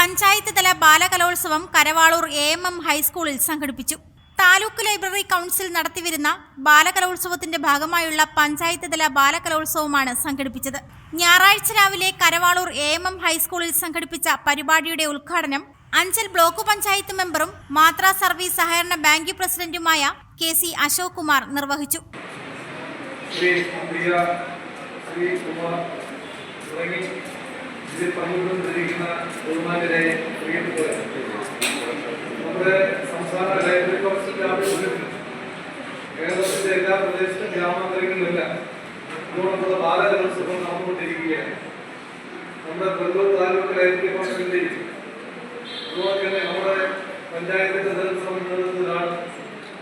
പഞ്ചായത്ത് തല ബാലകലോത്സവം Karavaloor A M M ഹൈസ്കൂളിൽ സംഘടിപ്പിച്ചു. താലൂക്ക് ലൈബ്രറി കൗൺസിൽ നടത്തിവരുന്ന ബാലകലോത്സവത്തിന്റെ ഭാഗമായുള്ള പഞ്ചായത്ത് തല ബാലകലോത്സവമാണ് സംഘടിപ്പിച്ചത്. ഞായറാഴ്ച രാവിലെ കരവാളൂർ എ എം എം ഹൈസ്കൂളിൽ സംഘടിപ്പിച്ച പരിപാടിയുടെ ഉദ്ഘാടനം അഞ്ചൽ ബ്ലോക്ക് പഞ്ചായത്ത് മെമ്പറും മാത്രാ സർവീസ് സഹകരണ ബാങ്ക് പ്രസിഡന്റുമായ കെ സി അശോക് കുമാർ നിർവഹിച്ചു. ശ്രീ പ്രിയ ശ്രീ കുമാർ തുടങ്ങി ഇതിൽ പങ്കുകൊണ്ടിരിക്കുന്ന ബഹുമാനരെ പ്രിയപ്പെട്ടവരെ നമ്മുടെ സംസ്ഥാന ലൈബ്രറി കൗൺസിലിന്റെ ആവശ്യത്തിൽ കേരളത്തിന്റെ എല്ലാ പ്രദേശത്തും ഗ്രാമാന്തരങ്ങളിലെല്ലാം ഇതോടൊപ്പമുള്ള ബാലകലോത്സവം നടന്നുകൊണ്ടിരിക്കുകയാണ് നമ്മുടെ കൊല്ലൂർ താലൂക്ക് ലൈബ്രറി കൗൺസിലിന്റെയും അതുപോലെ തന്നെ നമ്മുടെ പഞ്ചായത്തിന്റെ നേതൃത്വം നേതൃത്വത്തിലാണ്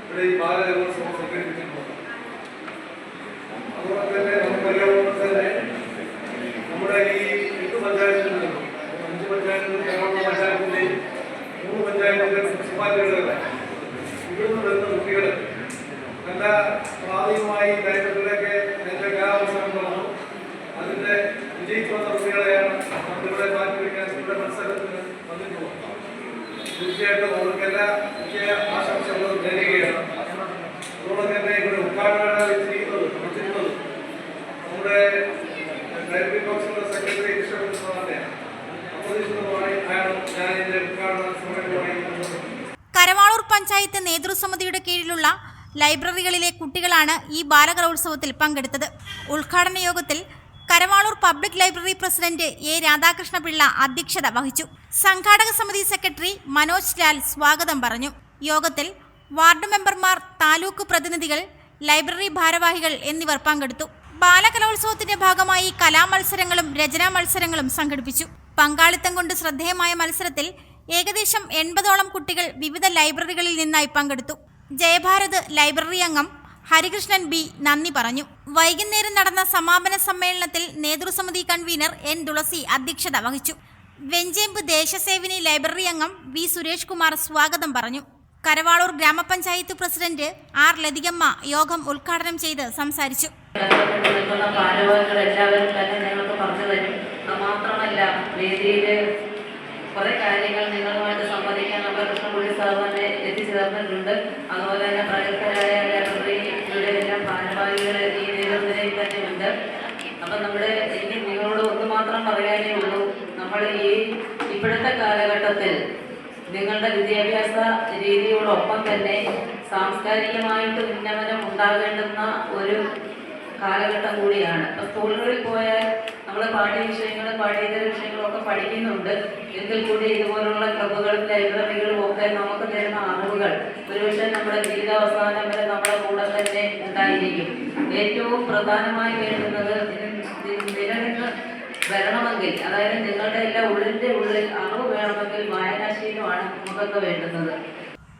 ഇവിടെ ഈ ബാലകലോത്സവം സംഘടിപ്പിച്ചിട്ടുള്ളത് അതുപോലെ തന്നെ ഇവിടുന്ന് വരുന്ന കുട്ടികൾ നല്ല പ്രാഥമികമായി ലൈബ്രറിയിലൊക്കെ എന്റെ കലാവസരങ്ങൾ അതിന്റെ വിജയിച്ചു വന്ന കുട്ടികളെയാണ് നമ്മളിവിടെ മാറ്റിവെക്കാൻ ഇവിടെ മത്സരത്തിന് വന്നിട്ടുള്ളത്. തീർച്ചയായിട്ടും അവർക്കെല്ലാ വിജയ ആശംസകളും നേരുകയാണ്. അതുപോലെ തന്നെ ഇവിടെ ഉദ്ഘാടനം വെച്ചിരിക്കുന്നത് വെച്ചിട്ടുള്ളത്. നമ്മുടെ ലൈബ്രറി കൗൺസിലർ സെക്രട്ടറി കൃഷ്ണകുമാറിന്റെ അപ്രതീക്ഷിതമായി അയാൾ ഞാൻ ഇതിന്റെ ഉദ്ഘാടന സമയമായി പഞ്ചായത്ത് നേതൃസമിതിയുടെ കീഴിലുള്ള ലൈബ്രറികളിലെ കുട്ടികളാണ് ഈ ബാലകലോത്സവത്തിൽ പങ്കെടുത്തത്. ഉദ്ഘാടന യോഗത്തിൽ Karavaloor public library president A Radhakrishnapillai അധ്യക്ഷത വഹിച്ചു. സംഘാടക സമിതി സെക്രട്ടറി മനോജ് ലാൽ സ്വാഗതം പറഞ്ഞു. യോഗത്തിൽ വാർഡ് മെമ്പർമാർ താലൂക്ക് പ്രതിനിധികൾ ലൈബ്രറി ഭാരവാഹികൾ എന്നിവർ പങ്കെടുത്തു. ബാലകലോത്സവത്തിന്റെ ഭാഗമായി കലാമത്സരങ്ങളും രചനാ മത്സരങ്ങളും സംഘടിപ്പിച്ചു. പങ്കാളിത്തം കൊണ്ട് ശ്രദ്ധേയമായ മത്സരത്തിൽ ഏകദേശം എൺപതോളം കുട്ടികൾ വിവിധ ലൈബ്രറികളിൽ നിന്നായി പങ്കെടുത്തു. ജയഭാരത് ലൈബ്രറി അംഗം ഹരികൃഷ്ണൻ ബി നന്ദി പറഞ്ഞു. വൈകുന്നേരം നടന്ന സമാപന സമ്മേളനത്തിൽ നേതൃസമിതി കൺവീനർ എൻ തുളസി അധ്യക്ഷത വഹിച്ചു. വെഞ്ചേമ്പ് ദേശസേവിനി ലൈബ്രറി അംഗം വി സുരേഷ് കുമാർ സ്വാഗതം പറഞ്ഞു. കരവാളൂർ ഗ്രാമപഞ്ചായത്ത് പ്രസിഡന്റ് ആർ ലതികമ്മ യോഗം ഉദ്ഘാടനം ചെയ്ത് സംസാരിച്ചു. എല്ലാവരും തന്നെ പറഞ്ഞു തരും. മാത്രമല്ല വേദിയിൽ കുറേ കാര്യങ്ങൾ നിങ്ങളുമായിട്ട് സംവദിക്കാൻ കൃഷ്ണപുള്ളി സാർ തന്നെ എത്തിച്ചേർന്നിട്ടുണ്ട്. അതുപോലെ തന്നെ പ്രഗത്ഭരായ ലൈബ്രറിയുടെ എല്ലാം ഭാരവാഹികൾ ഈ നിരോധനയിൽ തന്നെ ഉണ്ട് അപ്പം നമ്മുടെ എനിക്ക് നിങ്ങളോട് ഒന്ന് മാത്രം പറയാനേ ഉള്ളൂ. നമ്മൾ ഈ ഇപ്പോഴത്തെ കാലഘട്ടത്തിൽ നിങ്ങളുടെ വിദ്യാഭ്യാസ രീതിയോടൊപ്പം തന്നെ സാംസ്കാരികമായിട്ട് ഉന്നമനം ഉണ്ടാകേണ്ടുന്ന ഒരു കാലഘട്ടം കൂടിയാണ്. അപ്പോൾ സ്കൂളുകളിൽ പോയാൽ നമ്മൾ പാഠ്യ വിഷയങ്ങൾ പാഠ്യേതര വിഷയങ്ങളൊക്കെ പഠിക്കുന്നുണ്ട്. എങ്കിൽ കൂടി ഇതുപോലുള്ള ക്ലബുകളും ലൈബ്രറികളും ഒക്കെ നമുക്ക് തരുന്ന അറിവുകൾ ഒരുപക്ഷെ നമ്മുടെ ജീവിതാവസാനം വരെ നമ്മുടെ കൂടെ തന്നെ ഉണ്ടായിരിക്കും. ഏറ്റവും പ്രധാനമായി വേണ്ടുന്നത് നിലനിന്ന് വരണമെങ്കിൽ അതായത് നിങ്ങളുടെ എല്ലാ ഉള്ളിന്റെ ഉള്ളിൽ അറിവ് വേണമെങ്കിൽ വായനാശീലമാണ് നമുക്കൊക്കെ വേണ്ടുന്നത്.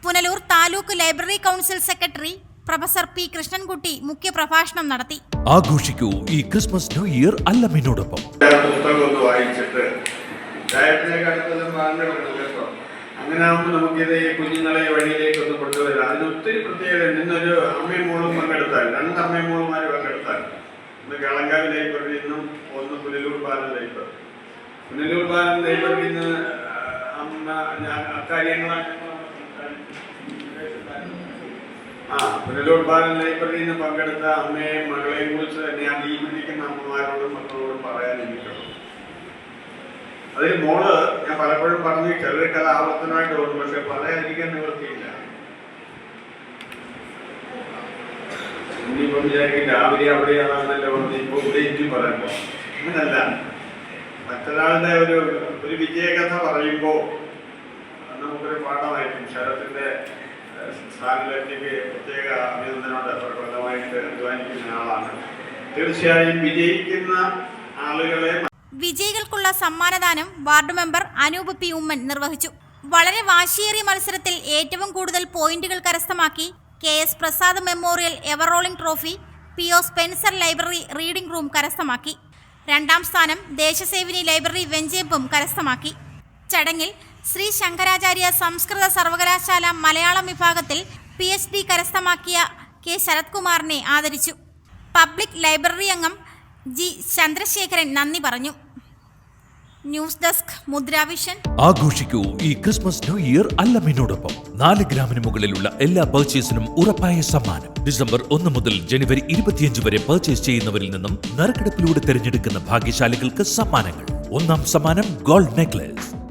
Punalur taluk library council secretary professor P Krishnankutty മുഖ്യ പ്രഭാഷണം നടത്തി. ആഘോഷിക്കൂ ഈ ക്രിസ്മസ് ന്യൂ ഇയർ അല്ലമ്മിനോടൊപ്പം അങ്ങനെ ആകുമ്പോൾ നമുക്കിത് ഈ കുഞ്ഞുങ്ങളെ ഈ വഴിയിലേക്ക് ഒന്ന് കൊണ്ടുവരാം. അതിന് ഒത്തിരി പ്രത്യേകത ഇന്നൊരു അമ്മയും മോളും പങ്കെടുത്താൽ രണ്ട് അമ്മയും മോളുമാർ പങ്കെടുത്താൽ ഒന്ന് കളങ്കാവ് ലൈബ്രറിയിൽ നിന്നും ഒന്ന് പുനലൂർ ബാലൻ ലൈബ്രറി പുനലൂർ ബാലൻ ലൈബ്രറിയിൽ നിന്ന് അമ്മ ഞാൻ അക്കാര്യങ്ങളാണ് ആ ലൈബ്രറിയിൽ പങ്കെടുത്ത അമ്മയെയും മകളെയും കുറിച്ച് തന്നെയാണ് ഈ വിളിക്കുന്ന അമ്മമാരോടും മക്കളോടും പറയാൻ എനിക്കുള്ളത് അതിൽ മോൾ ഞാൻ പലപ്പോഴും പറഞ്ഞു ചിലർക്കത് ആവർത്തനമായിട്ട് തോന്നും പക്ഷെ പറയാതിരിക്കാൻ നിവൃത്തിയില്ല. ഇനിയിപ്പം വിചാരിക്കും രാവിലെ അവിടെയാണെന്നല്ലോ പറഞ്ഞ് ഇപ്പൊ ഇവിടെ ഇനി പറയുമ്പോ അങ്ങനല്ല. മറ്റൊരാളുടെ ഒരു ഒരു വിജയകഥ പറയുമ്പോൾ നമുക്കൊരു പാഠമായിരിക്കും. ശരത്തിന്റെ സ്ഥാനലബ്ധിക്ക് പ്രത്യേക അഭിനന്ദനമുണ്ട്. എത്ര കൊല്ലമായിട്ട് അധ്വാനിക്കുന്ന ആളാണ്. തീർച്ചയായും വിജയിക്കുന്ന ആളുകളെ വിജയികൾക്കുള്ള സമ്മാനദാനം ward member Anoop P Oommen നിർവഹിച്ചു. വളരെ വാശിയേറിയ മത്സരത്തിൽ ഏറ്റവും കൂടുതൽ പോയിന്റുകൾ കരസ്ഥമാക്കി K S Prasad memorial ever rolling trophy P O Spencer library reading room കരസ്ഥമാക്കി. രണ്ടാം സ്ഥാനം ദേശസേവിനി ലൈബ്രറി വെഞ്ചേമ്പും കരസ്ഥമാക്കി. ചടങ്ങിൽ ശ്രീ ശങ്കരാചാര്യ സംസ്കൃത സർവകലാശാല മലയാളം വിഭാഗത്തിൽ പി എച്ച് ഡി കരസ്ഥമാക്കിയ കെ ശരത്കുമാറിനെ ആദരിച്ചു. പബ്ലിക് ലൈബ്രറി അംഗം ജി ചന്ദ്രശേഖരൻ നന്ദി പറഞ്ഞു. ന്യൂസ് ഡെസ്ക് മുദ്രാവിഷൻ ആഘോഷിക്കൂ ഈ ക്രിസ്മസ് ന്യൂ ഇയർ അല്ലമ്മിനോടൊപ്പം നാല് ഗ്രാമിന് മുകളിലുള്ള എല്ലാ പർച്ചേസിനും ഉറപ്പായ സമ്മാനം. ഡിസംബർ ഒന്ന് മുതൽ ജനുവരി ഇരുപത്തിയഞ്ച് വരെ പർച്ചേസ് ചെയ്യുന്നവരിൽ നിന്നും നറുക്കെടുപ്പിലൂടെ തിരഞ്ഞെടുക്കുന്ന ഭാഗ്യശാലികൾക്ക് സമ്മാനങ്ങൾ. ഒന്നാം സമ്മാനം ഗോൾഡ് നെക്ലേസ്